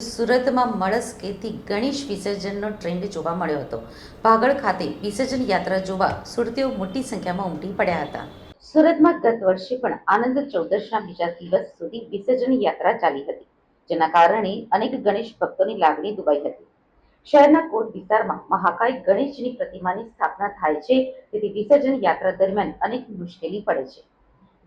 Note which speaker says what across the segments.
Speaker 1: સુરતમાં મળસ્કેથી ગણેશ વિસર્જનનો ટ્રેન્ડ જોવા મળ્યો હતો. ભાગળ ખાતે વિસર્જન યાત્રા જોવા સુરતીઓ મોટી સંખ્યામાં ઉમટી પડ્યા હતા. સુરતમાં ગત વર્ષે પણ આનંદ ચૌદશના બીજા દિવસ સુધી વિસર્જન યાત્રા ચાલી હતી, જેના કારણે અનેક ગણેશ ભક્તોની લાગણી દુબાઈ હતી. શહેરના કોટ વિસ્તારમાં મહાકાય ગણેશની પ્રતિમાની સ્થાપના થાય છે, તેથી વિસર્જન યાત્રા દરમિયાન અનેક મુશ્કેલી પડે છે.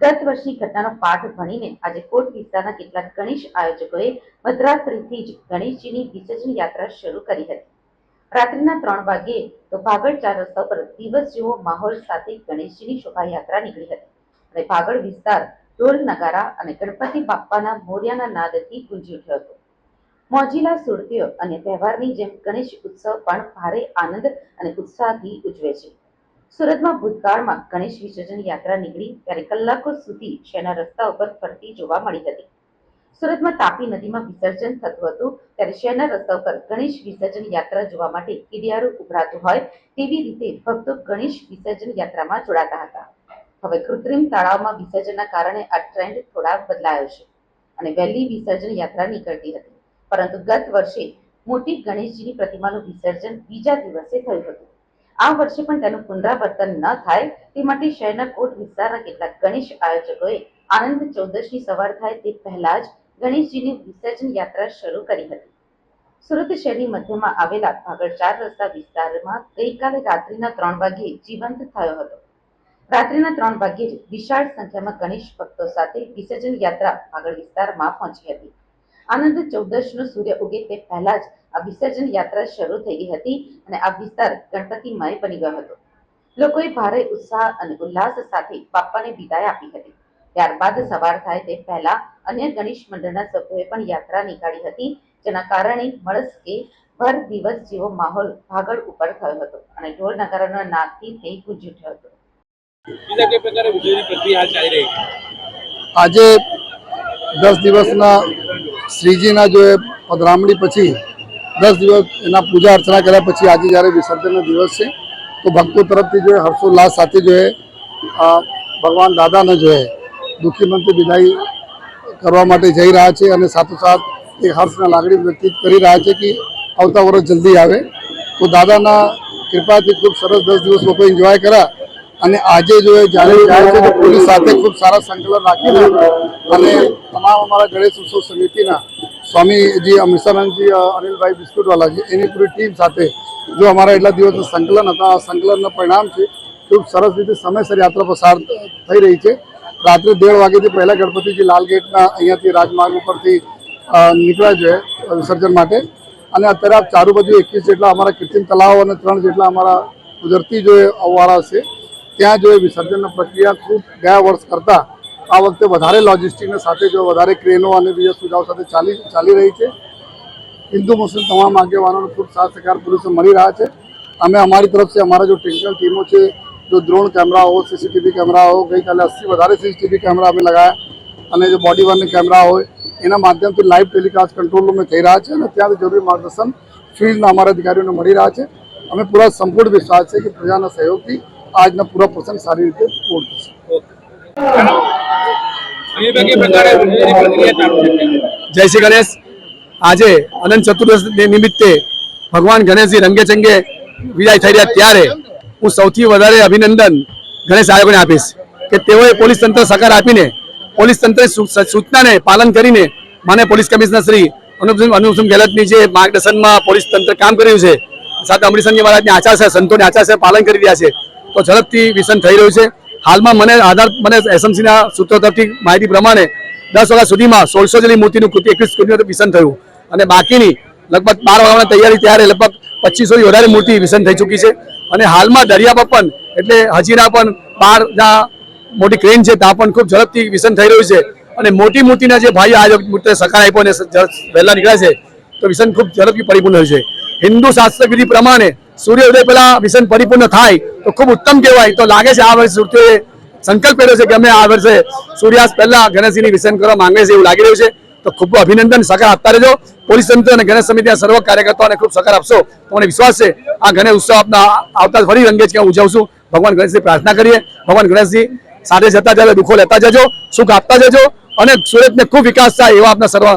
Speaker 1: ગત વર્ષની ઘટનાનો પાઠ ભણીને આજે કોટ વિસ્તારના કેટલાક ગણેશ આયોજકોએ મધરાત્રિથી જ ગણેશજીની વિસર્જન યાત્રા શરૂ કરી હતી. રાત્રિના ત્રણ વાગ્યે તો ભાગળ ચાર રસ્તા પર દિવસ જેવો માહોલ સાથે ગણેશજીની શોભાયાત્રા નીકળી હતી અને ભાગળ વિસ્તાર ઢોલ નગારા અને ગણપતિ બાપ્પાના મોર્યાના નાદથી ગુંજી ઉઠ્યો હતો. મોજીલા સુરતીઓ અને તહેવારની જેમ ગણેશ ઉત્સવ પણ ભારે આનંદ અને ઉત્સાહથી ઉજવે છે. સુરતમાં ભૂતકાળમાં ગણેશ વિસર્જન યાત્રા નીકળી ત્યારે કલાકો સુધી શહેરના રસ્તા ઉપર ફરતી જોવા મળી હતી. સુરતમાં તાપી નદીમાં વિસર્જન થતું હતું ત્યારે શહેરના રસ્તા ઉપર ગણેશ વિસર્જન યાત્રા જોવા માટે કીડિયારું ઉભરાતું હોય તેવી રીતે ભક્તો ગણેશ વિસર્જન યાત્રામાં જોડાતા હતા. હવે કૃત્રિમ તળાવમાં વિસર્જનના કારણે આ ટ્રેન્ડ થોડા બદલાયો છે અને વહેલી વિસર્જન યાત્રા નીકળતી હતી. પરંતુ ગત વર્ષે મોટી ગણેશજીની પ્રતિમાનું વિસર્જન બીજા દિવસે થયું હતું. આ વર્ષે પણ તેનું પુનરાવર્તન ન થાય તે માટે શહેરના કોટ વિસ્તારના કેટલાક ગણેશ આયોજકોએ આનંદ ચૌદશની સવાર થાય તે પહેલા જ ગણેશજીની વિસર્જન યાત્રા શરૂ કરી હતી. સુરત શહેરની મધ્યમાં આવેલા ભાગળ ચાર રસ્તા વિસ્તારમાં ગઈકાલે રાત્રિના ત્રણ વાગ્યે જીવંત થયો હતો. રાત્રિના ત્રણ વાગ્યે જ વિશાળ સંખ્યામાં ગણેશ ભક્તો સાથે વિસર્જન યાત્રા ભાગળ વિસ્તારમાં પહોંચી હતી. આનંદ ચૌદશનો સૂર્ય ઉગે તે પહેલા જ આ વિસર્જન યાત્રા શરૂ થઈ ગઈ હતી અને આ વિસ્તાર ગણપતિમય બની ગયો હતો. લોકોએ ભારે ઉત્સાહ અને ઉલ્લાસ સાથે બાપાને વિદાય આપી હતી. ત્યારબાદ સવાર થાય તે પહેલા અન્ય ગણેશ મંડળના સભ્યોએ પણ યાત્રા નીકાળી હતી જેના કારણે મળસ્કે ભર દિવસ જેવો માહોલ ભાગળ ઉપર થયો હતો અને ઢોલ નગારાના નાદથી તે ગુંજી ઉઠ્યો હતો.
Speaker 2: આજે દસ દિવસના શ્રીજીના જો એ પધરામણી પછી દસ દિવસ એના પૂજા અર્ચના કર્યા પછી આજે જ્યારે વિસર્જનનો દિવસ છે, તો ભક્તો તરફથી જો હર્ષોલ્લાસ સાથે જો ભગવાન દાદાને જો દુઃખી મનથી વિદાય કરવા માટે જઈ રહ્યા છે અને સાથોસાથ એ હર્ષના લાગણી વ્યક્ત કરી રહ્યા છે કે આવતા વર્ષ જલ્દી આવે. તો દાદાના કૃપાથી ખૂબ સરસ દસ દિવસ લોકો એન્જોય કર્યા અને આજે જો જ્યારે જાય છે તો પોલીસ સાથે ખૂબ સારા સંકલન રાખીને અને તમામ અમારા ગણેશ ઉત્સવ સમિતિના સ્વામીજી અમૃતસરાનંદજી અ, અનિલભાઈ બિસ્કુટવાલાજી એની પૂરી ટીમ સાથે જો અમારા એટલા દિવસનું સંકલન હતા આ સંકલનનું પરિણામ છે ખૂબ સરસ રીતે સમયસર યાત્રા પસાર થઈ રહી છે. રાત્રે દેઢ વાગ્યાથી પહેલાં ગણપતિજી લાલ ગેટના અહીંયાથી રાજમાર્ગ ઉપરથી નીકળ્યા છે વિસર્જન માટે. અને અત્યારે આપ ચારુ બાજુ એકવીસ જેટલા અમારા કૃત્રિમ તલાવો અને ત્રણ જેટલા અમારા કુદરતી જો એ અવાળા છે ત્યાં જો એ વિસર્જનની પ્રક્રિયા ખૂબ ગયા વર્ષ કરતાં આ વખતે વધારે લોજિસ્ટિકના સાથે જો વધારે ક્રેનો અને બીજા સુવિધાઓ સાથે ચાલી ચાલી રહી છે. હિન્દુ, મુસ્લિમ તમામ આગેવાનોનો ખૂબ સાથ સહકાર પોલીસે મળી રહ્યા છે. અમે અમારી તરફથી અમારા જો ટેકનિકલ ટીમો છે, જો ડ્રોન કેમેરા હો સીસીટીવી કેમેરા હો ગઈકાલે અસી વધારે સીસીટીવી કેમેરા અમે લગાવ્યા અને જો બોડી વનની કેમેરા હોય, એના માધ્યમથી લાઈવ ટેલિકાસ્ટ કંટ્રોલ રૂમે થઈ રહ્યા છે અને ત્યાં જરૂરી માર્ગદર્શન ફિલ્ડના અમારા અધિકારીઓને મળી રહ્યા છે. અમે પૂરા સંપૂર્ણ વિશ્વાસ છે કે પ્રજાના સહયોગથી આજના પૂરા પ્રસંગ સારી રીતે પૂર્ણ થશે.
Speaker 3: જય શ્રી ગણેશ. આજે અનંત ચતુર્દશી નિમિત્તે ભગવાન ગણેશજી રંગે ચંગે વિદાય થઈ રહ્યા ત્યારે હું સૌથી વધારે અભિનંદન ગણેશ આયોગને આપીશ કે તેઓએ પોલીસ તંત્ર સહકાર આપીને, પોલીસ તંત્ર સૂચનાને પાલન કરીને મને પોલીસ કમિશનર શ્રી અનુપસિંહ અનુપસિંહ ગેહલોતની જે માર્ગદર્શનમાં પોલીસ તંત્ર કામ કર્યું છે, સાથે અમૃતસરની મહારાજની આચાર છે, સંતોની આચાર છે, પાલન કરી રહ્યા છે, તો ઝડપથી વિસન થઈ રહ્યું છે. હાલમાં મને આધાર, મને એસએમસીના સૂત્રો તરફથી માહિતી પ્રમાણે દસ વાગ્યા સુધીમાં સોળસો જેટલી મૂર્તિનું કૃતિ, એકવીસ કૃતિનું વિસન થયું. અને બાકીની લગભગ બાર વાગ્યાની તૈયારી ત્યારે લગભગ પચીસોથી વધારે મૂર્તિ વિસન થઈ ચૂકી છે. અને હાલમાં દરિયા પણ, એટલે હજીરા પણ બાર જ્યાં મોટી ક્રેન છે, ત્યાં પણ ખૂબ ઝડપથી વિસન થઈ રહ્યું છે. અને મોટી મૂર્તિના જે ભાઈઓ આ મૂર્તિ સકાર આપ્યો અને વહેલા નીકળ્યા છે, તો વિસન ખૂબ ઝડપથી પરિપૂર્ણ છે. હિન્દુ શાસ્ત્ર વિધિ પ્રમાણે સૂર્ય ઉદય વિસન પરિપૂર્ણ થાય તો ખૂબ ઉત્તમ કહેવાય. તો લાગે છે આ વર્ષે સુરતીઓએ સંકલ્પ કર્યો છે કે અમે આ વર્ષે સૂર્યાસ્ત પહેલા ગણેશજીની વિસર્જન કરવા માંગે છે એવું લાગી રહ્યું છે. તો ખૂબ અભિનંદન, સહકાર આપતા રહેજો. પોલીસ તંત્ર અને ગણેશ સમિતિના સર્વ કાર્યકર્તાઓને ખૂબ સહકાર આપશો. તો મને વિશ્વાસ છે, આ ગણેશ ઉત્સવ આપના આવતા ફરી રંગે જ ઉજવશું. ભગવાન ગણેશની પ્રાર્થના કરીએ. ભગવાન ગણેશજી સાથે જતા જતા દુઃખો લેતા જજો, સુખ આપતા જજો અને સુરતને ખૂબ વિકાસ થાય એવા આપના સર્વ